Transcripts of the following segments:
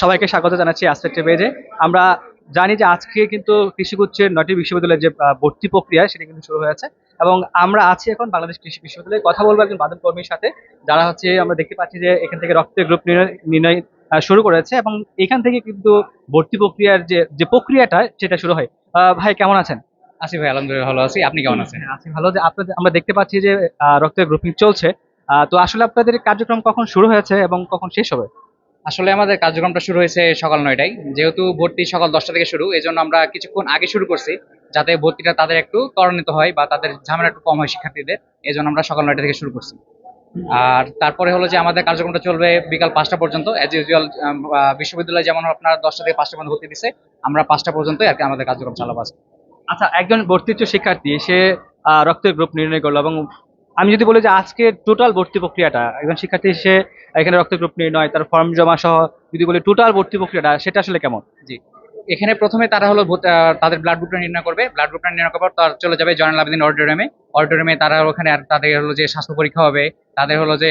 সবাইকে স্বাগত জানাচ্ছি আসপেক্টে পেজে আমরা জানি যে আজকে কিন্তু কৃষিগুচ্ছের নটি বিশ্ববিদ্যালয়ের যে ভর্তি প্রক্রিয়া সেটা কিন্তু শুরু হয়েছে। এবং আমরা আছি এখন বাংলাদেশ কৃষি বিশ্ববিদ্যালয়ে। কথা বলব একজন বাদন কর্মীর সাথে যারা হচ্ছে আমরা দেখতে পাচ্ছি যে এখান থেকে রক্তের গ্রুপ নির্ণয় শুরু করেছে এবং এখান থেকে কিন্তু ভর্তি প্রক্রিয়ার যে যে প্রক্রিয়াটা সেটা শুরু হয়। ভাই কেমন আছেন? আছি ভাই আলহামদুলিল্লাহ ভালো আছি। আপনি কেমন আছেন? আছি ভালো। যে আপনাদের আমরা দেখতে পাচ্ছি যে রক্তের গ্রুপিং চলছে। তো আসলে আপনাদের কার্যক্রম কখন শুরু হয়েছে এবং কখন শেষ হবে? আসলে আমাদের কার্যক্রমটা শুরু হয়েছে সকাল নয়টায়। যেহেতু ভর্তি সকাল দশটা থেকে শুরু এই জন্য আমরা কিছুক্ষণ আগে শুরু করছি, যাতে ভর্তিটা তাদের একটু ত্বরান্বিত হয় বা তাদের ঝামেলা একটু কম হয় শিক্ষার্থীদের এই জন্য আমরা সকাল নয়টা থেকে শুরু করছি। আর তারপরে হলো যে আমাদের কার্যক্রমটা চলবে বিকাল পাঁচটা পর্যন্ত। অ্যাজ ইউজুয়াল বিশ্ববিদ্যালয় যেমন আপনার দশটা থেকে পাঁচটা পর্যন্ত ভর্তি দিচ্ছে আমরা পাঁচটা পর্যন্ত আর কি আমাদের কার্যক্রম চালাবো। আচ্ছা একজন ভর্তিচ্ছ শিক্ষার্থী, সে রক্তের গ্রুপ নির্ণয় করল এবং আমি যদি বলি যে আজকে টোটাল ভর্তি প্রক্রিয়াটা, একজন শিক্ষার্থী সে এখানে রক্তের গ্রুপ নির্ণয় তার ফর্ম জমা সহ যদি বলি টোটাল ভর্তি প্রক্রিয়াটা, সেটা আসলে কেমন? জি। এখানে প্রথমে তারা হলো তাদের ব্লাড গ্রুপটা নির্ণয় করবে। ব্লাড গ্রুপটা নির্ণয় করার পর তার চলে যাবে জয়নাল আবেদিন অডিটোরিয়ামে অডিটোরিয়ামে তারা ওখানে আর তাদের হলো যে স্বাস্থ্য পরীক্ষা হবে, তাদের হলো যে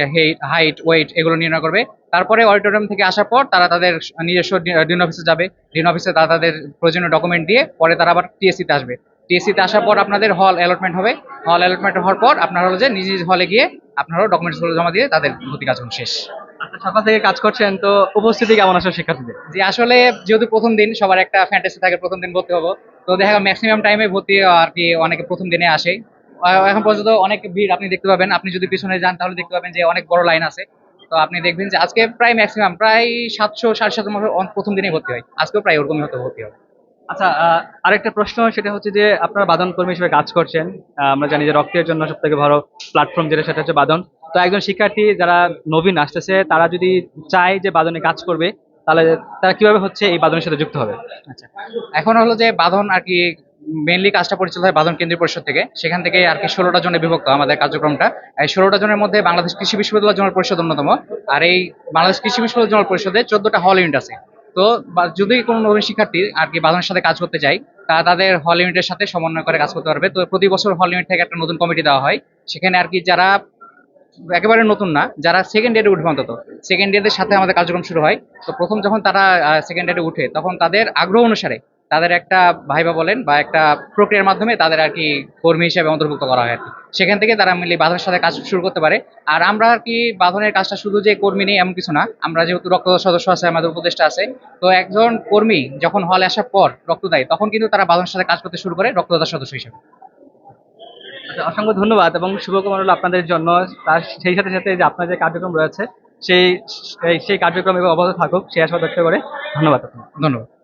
হাইট ওয়েট এগুলো নির্ণয় করবে। তারপরে অডিটোরিয়াম থেকে আসার পর তারা তাদের নিজস্ব ডিন অফিসে যাবে। ডিন অফিসে তারা তাদের প্রয়োজনীয় ডকুমেন্ট দিয়ে পরে তারা আবার টিএসসিতে আসবে। টিএসসিতে আসার পর আপনাদের হল অ্যালটমেন্ট হবে। হল অ্যালটমেন্ট হওয়ার পর আপনার হলো যে নিজ নিজ হলে গিয়ে আপনারা ডকুমেন্টসগুলো জমা দিয়ে তাদের ভর্তি কার্যক্রম শেষ। আচ্ছা সকাল থেকে কাজ করছেন তো উপস্থিতি কেমন আসলে শিক্ষার্থীদের? যে আসলে যেহেতু প্রথম দিন সবার একটা ফ্যান্টাসি থাকে প্রথম দিন ভর্তি হব। তো দেখা গেল ম্যাক্সিমাম টাইমে ভর্তি আর কি অনেকে প্রথম দিনে আসে। এখন পর্যন্ত অনেক ভিড় আপনি দেখতে পাবেন। আপনি যদি পিছনে যান তাহলে দেখতে পাবেন যে অনেক বড় লাইন আছে। তো আপনি দেখবেন যে আজকে প্রায় ম্যাক্সিমাম প্রায় সাতশো সাড়ে সাতশো প্রথম দিনে ভর্তি হয়। আজকেও প্রায় ওরকমই হতে ভর্তি হবে। আচ্ছা আরেকটা প্রশ্ন, সেটা হচ্ছে যে আপনারা বাদন কর্মী হিসেবে কাজ করছেন। আমরা জানি যে রক্তের জন্য সব থেকে বড় প্ল্যাটফর্ম যেটা, সেটা হচ্ছে বাদন। তো একজন শিক্ষার্থী যারা নবীন আসতেছে, তারা যদি চায় যে বাদনে কাজ করবে, তাহলে তারা কীভাবে হচ্ছে এই বাদনের সাথে যুক্ত হবে? আচ্ছা এখন হলো যে বাঁধন আর কি মেনলি কাজটা পরিচালিত হয় বাঁধন কেন্দ্রীয় পরিষদ থেকে। সেখান থেকে আর কি ষোলোটা জনে বিভক্ত আমাদের কার্যক্রমটা। এই ষোলোটা জনের মধ্যে বাংলাদেশ কৃষি বিশ্ববিদ্যালয় জনল পরিষদ অন্যতম। আর এই বাংলাদেশ কৃষি বিশ্ববিদ্যালয় জনল পরিষদে চোদ্দটা হল ইউনিট আছে। তো যদি কোনো শিক্ষার্থী আর কি বাঁধনের সাথে কাজ করতে চায় তা তাদের হল ইউনিটের সাথে সমন্বয় করে কাজ করতে পারবে। তো প্রতি বছর হল ইউনিট থেকে একটা নতুন কমিটি দেওয়া হয়। সেখানে আর কি যারা একেবারে নতুন না, যারা সেকেন্ড ইয়ারে উঠবে অন্তত সেকেন্ড ইয়ারদের সাথে আমাদের কার্যক্রম শুরু হয়। তো প্রথম যখন তারা সেকেন্ড ইয়ারে উঠে, তখন তাদের আগ্রহ অনুসারে তাদের একটা ভাইবা বলেন বা একটা প্রক্রিয়ার মাধ্যমে তাদের আর কি কর্মী হিসেবে অন্তর্ভুক্ত করা হয় সেখান থেকে তারা মিলে বাঁধনের সাথে কাজ শুরু করতে পারে। আর আমরা আর কি বাঁধনের কাজটা শুধু যে কর্মী নেই এমন কিছু না আমরা যেহেতু রক্ত সদস্য আছে আমাদের উপদেষ্টা আছে তো একজন কর্মী যখন হলে আসার পর রক্ত দেয় তখন কিন্তু তারা বাঁধনের সাথে কাজ করতে শুরু করে রক্তদাতার সদস্য হিসেবে। আচ্ছা, অসংখ্য ধন্যবাদ এবং শুভকামনা আপনাদের জন্য। তার সেই সাথে সাথে যে আপনার যে কার্যক্রম রয়েছে সেই সেই- কার্যক্রম এবং অব্যাহত থাকুক। সেই আশা করে ধন্যবাদ আপনাকে। ধন্যবাদ।